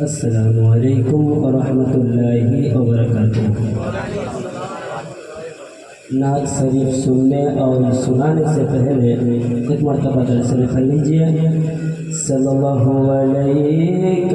السلام علیکم ورحمۃ اللہ وبرکاتہ۔ نعت شریف سننے اور سنانے سے پہلے ایک مرتبہ درسل کر لیجیے صلی اللہ علیہ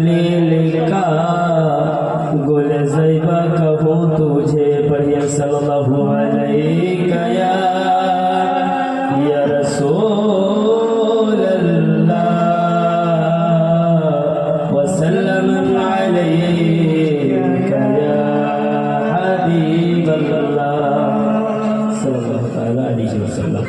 خلیل کا گل زیبہ کہو تجھے پڑھیا صلی اللہ علیہ یا یا رسول اللہ وسلم علیہ یا حبیب اللہ صلی اللہ علیہ وسلم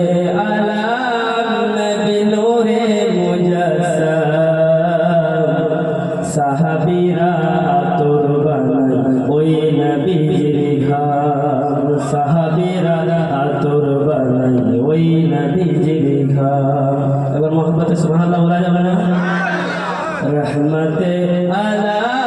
সাহাবীরা তোর বানাই ওই নবীর ঘাম এবার মোহাম্মদ সুবহানাল্লাহ বলা যাবে না? রহমতে আলা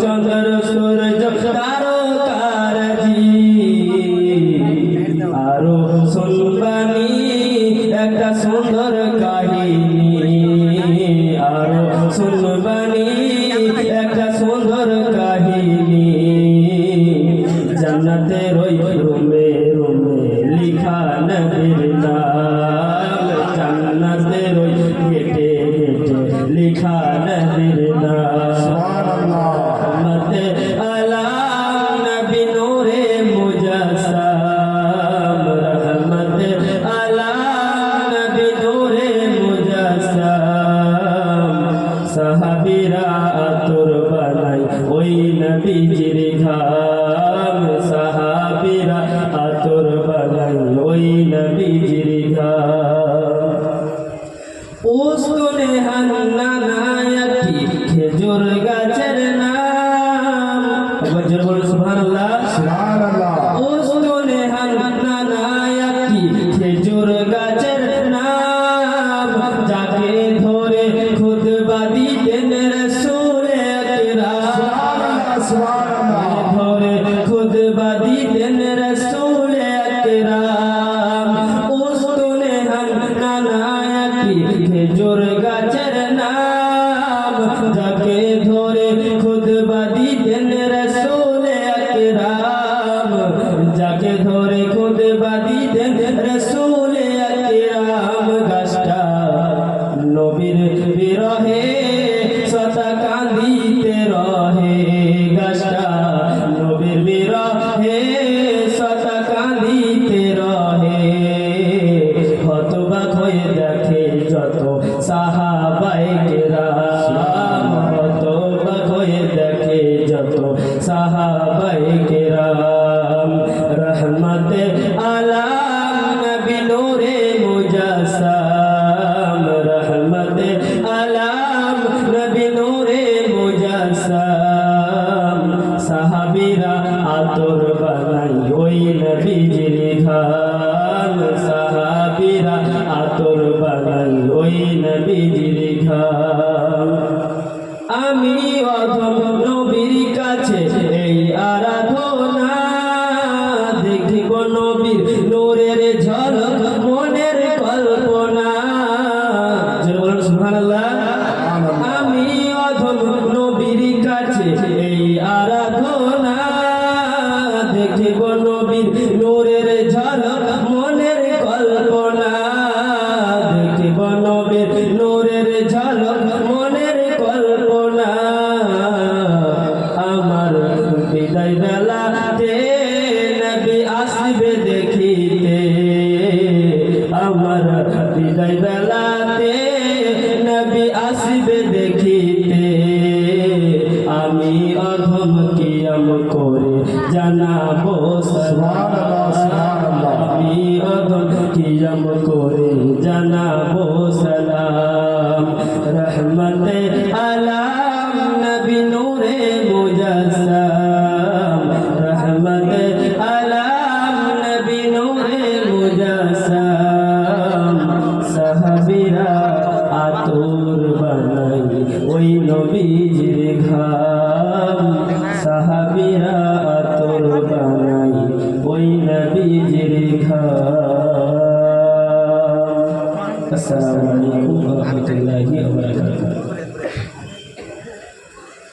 চন্দ্র সূর্য তারকারাজি আরও শুনবানি, একটা সুন্দর কাহিনী। আরও শুনবানি, একটা সুন্দর কাহিনী। জান্নাতের ওই রুমে রুমে লিখা নবীর নাম। জান্নাতের ওই গেটে গেটে লিখা নবীর ধরে খুদে বাদিতেন রসুলে আকরাম গাছটা। নবীর বিরহে সতা কাঁদিতে রহে গাছটা। নবীর বিরহে সতা কাঁদিতে রহে। হতবাক হয়ে দেখে যত সাহাবাই কেরাম। হতবাক হয়ে দেখে যত সাহাবাই আমি অধম নবীর কাছে এই আরাধনা দেখিব নবীর নূরের ঝলক মনের কল্পনা। সুবহানাল্লাহ। আমার বিদায় বেলাতে নবী আসবে দেখিতে। আমি অধম কিয়ম করে জানাব। আমি অধম কিয়ম করে জানাব সালাম। রহমতে আলাম নবী নূরে মুজাসসাম। রহমতে আলাম সাহাবীরা আতর বানাই ওই নবীজির খা আসসালামু আলাইকুম ওয়া রাহমাতুল্লাহি ওয়া